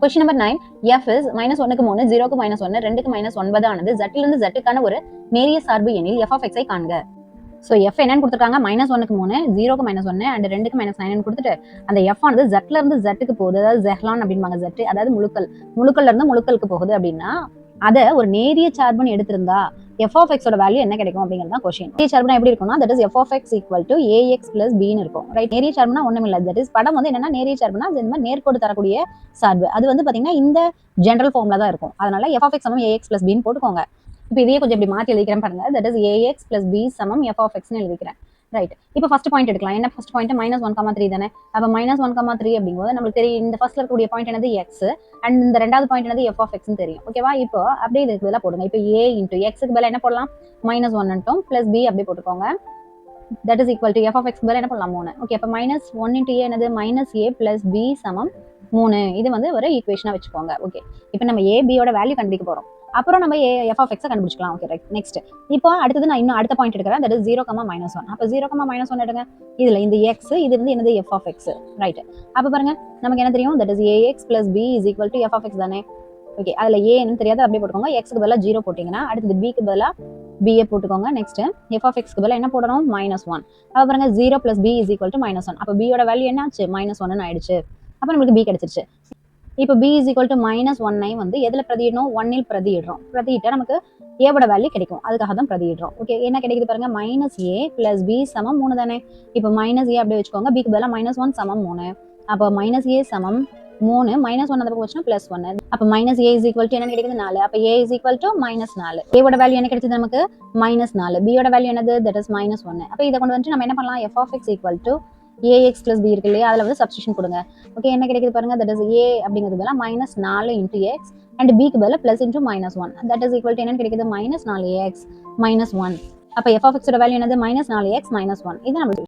Question number nine F is minus ஒன்னுக்கு மூணு ஜீரோக்கு மைனஸ் ஒன்று ரெண்டுக்கு மைனஸ் ஒன்பது ஆனது இருந்து ஜட்டுக்கான ஒரு நேரிய சார்பு எண்ணில் எஃப் ஆஃப் எக்ஸை காண்க. ஸோ எஃப் என்னன்னு கொடுத்துருக்காங்க. மைனஸ் ஒன்னுக்கு மூணு ஜீரோக்கு மைனஸ் ஒன்று அண்ட் ரெண்டுக்கு மைனஸ் நைன் கொடுத்துட்டு அந்த எஃப் ஆனது ஜட்ல இருந்து ஜட்டுக்கு போகுது. அதாவது ஜெஹ்லான் அப்படிம்பாங்க ஜட்டு அதாவது முழுக்கல் முழுக்கல்ல இருந்து முழுக்கலுக்கு போகுது அப்படின்னா அதை ஒரு நேரிய சார்புன்னு எடுத்திருந்தா எஃப் ஆஃப் எக்ஸோட வேல்யூ என்ன கிடைக்கும் அப்படிங்கிறது தான் கொஸ்டின் நேரிய சார்புனா எப்படி இருக்கும்னா that is F of X equal to A X plus பின்னு இருக்கும். ரைட் நேரிய சார்புனா ஒன்றும் இல்லை தட் இஸ் படம் வந்து என்னன்னா நேரிய சார்புனா அது இந்த மாதிரி நேர்கோடு தரக்கூடிய சார்பு. அது வந்து பாத்தீங்கன்னா இந்த ஜென்ரல் ஃபார்ம்ல தான் இருக்கும். அதனால எஃப் ஆஃப் எக்ஸ் சமம் ஏஎக்ஸ் பிளஸ் பின்னு போட்டுக்கோங்க. இப்போ இதையே கொஞ்சம் இப்படி மாற்றி எழுதிக்கிறேன் பாருங்க. That is A X plus B சமம் எஃப் ஆஃப் எக்ஸ்னு எழுதிக்கிறேன். ரைட் இப்போ ஃபர்ஸ்ட் பாயிண்ட் எடுக்கலாம். என்ன first point minus one comma three தானே? அப்போ மைனஸ் ஒன் காமா த்ரீ அப்படிங்கும்போது நம்மளுக்கு தெரியும் இந்த ஃபர்ஸ்ட்ல இருக்கக்கூடிய பாயிண்ட் என்னது எக்ஸ் அண்ட் இந்த ரெண்டாவது பாயிண்ட் என்னது எஃப் ஆஃப் எக்ஸ்னு தெரியும். ஓகேவா இப்போ அப்படியே இதுக்கு பதிலாக போடுங்க. இப்போ ஏ இன்ட்டு எக்ஸுக்கு பதிலாக என்ன போடலாம்? மைனஸ் ஒன்னுட்டும் பிளஸ் பி அப்படியே போட்டுக்கோங்க. That is equal to F of X பதிலாக என்ன பண்ணலாம் மூணு. ஓகே அப்போ மைனஸ் ஒன் இன்ட்டு ஏ என்னது? மைனஸ் ஏ பிளஸ் பி சமம் மூணு. இது வந்து ஒரு ஈக்குவேஷனாக வச்சுக்கோங்க. ஓகே இப்போ நம்ம ஏ பியோட வேல்யூ கண்டுபிடிக்க போகிறோம் அப்புறம் நம்ம எஃப் ஆஃப் எக்ஸை கண்டுபிடிச்சிக்கலாம். ஓகே ரைட் நெக்ஸ்ட் இப்போ அடுத்தது நான் இன்னும் அடுத்த பாயிண்ட் எடுக்கிறேன். That is zero comma minus one அப்போ ஜீரோ கமா மைனஸ் ஒன் எடுங்க. இதில் இந்த எக்ஸ் இது வந்து என்னது எஃப் ஆஃப் எக்ஸ் ரைட் அப்போ பாருங்க நமக்கு என்ன தெரியும்? That is A X plus B is equal to F of X தானே? ஓகே அதில் ஏன்னு தெரியாது. அப்படியே போட்டுக்கோங்க. எக்ஸ்க்கு பதிலாக ஜீரோ போட்டிங்கன்னா அடுத்தது பிக்கு பதிலாக பிஏ போட்டுக்கோங்க. நெக்ஸ்ட் எஃப் ஆஃப் எக்ஸ்க்கு பதிலாக என்ன போடணும்? மைனஸ் ஒன் அப்போ பாருங்க zero plus B is equal to minus one அப்போ பியோட வேல்யூ என்ன ஆச்சு மைனஸ் ஒன்னு ஆயிடுச்சு. அப்போ நம்மளுக்கு பி கிடைச்சிருச்சு. இப்போ B is equal to minus ஒன்னை வந்து எதில் பிரதியிடணும்? ஒன்னில் பிரதியிடுறோம். பிரதியிட்டா நமக்கு ஏவோட வேல்யூ கிடைக்கும். அதுக்காக தான் பிரதியிடுறோம். ஓகே என்ன கிடைக்குது பாருங்க? மைனஸ் ஏ பிளஸ் பி சமம் மூணு தானே? இப்போ மைனஸ் ஏ அப்படியே வச்சுக்கோங்க. பிக்கு பதிலாக மைனஸ் ஒன் சமம் மூணு. அப்போ மைனஸ் ஏ சமம் மூணு. மைனஸ் ஒன் அந்த பக்கம் வச்சுன்னா பிளஸ் ஒன்னு அப்போ minus A is equal to என்ன கிடைக்குது நாலு. அப்போ A is equal to minus நாலு. ஏவோட வேல்யூ என்ன கிடைச்சது நமக்கு? மைனஸ் நாலு. பியோட வேல்யூ என்னது? தட் இஸ் மைனஸ் ஒன்னு அப்போ இதை கொண்டு வந்து நம்ம என்ன பண்ணலாம்? F of X equal to A X plus B இருக்கு இல்லையா? அதில் வந்து சப்ஸ்டிஷன் கொடுங்க. ஓகே என்ன கிடைக்குது பாருங்க? தட் இஸ் ஏ அப்படிங்கிறது பதிலாக மைனஸ் நாலு இன்ட்டு எக்ஸ் அண்ட் பிக்கு பதிலாக plus into minus one that is equal to என்னன்னு கிடைக்குது? மைனஸ் நாலு ஏஎக்ஸ் மைனஸ் ஒன் அப்போ எஃப் வேல்யூ என்னது? மைனஸ் நாலு எக்ஸ் மைனஸ் ஒன் இது நம்ம